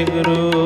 Waheguru.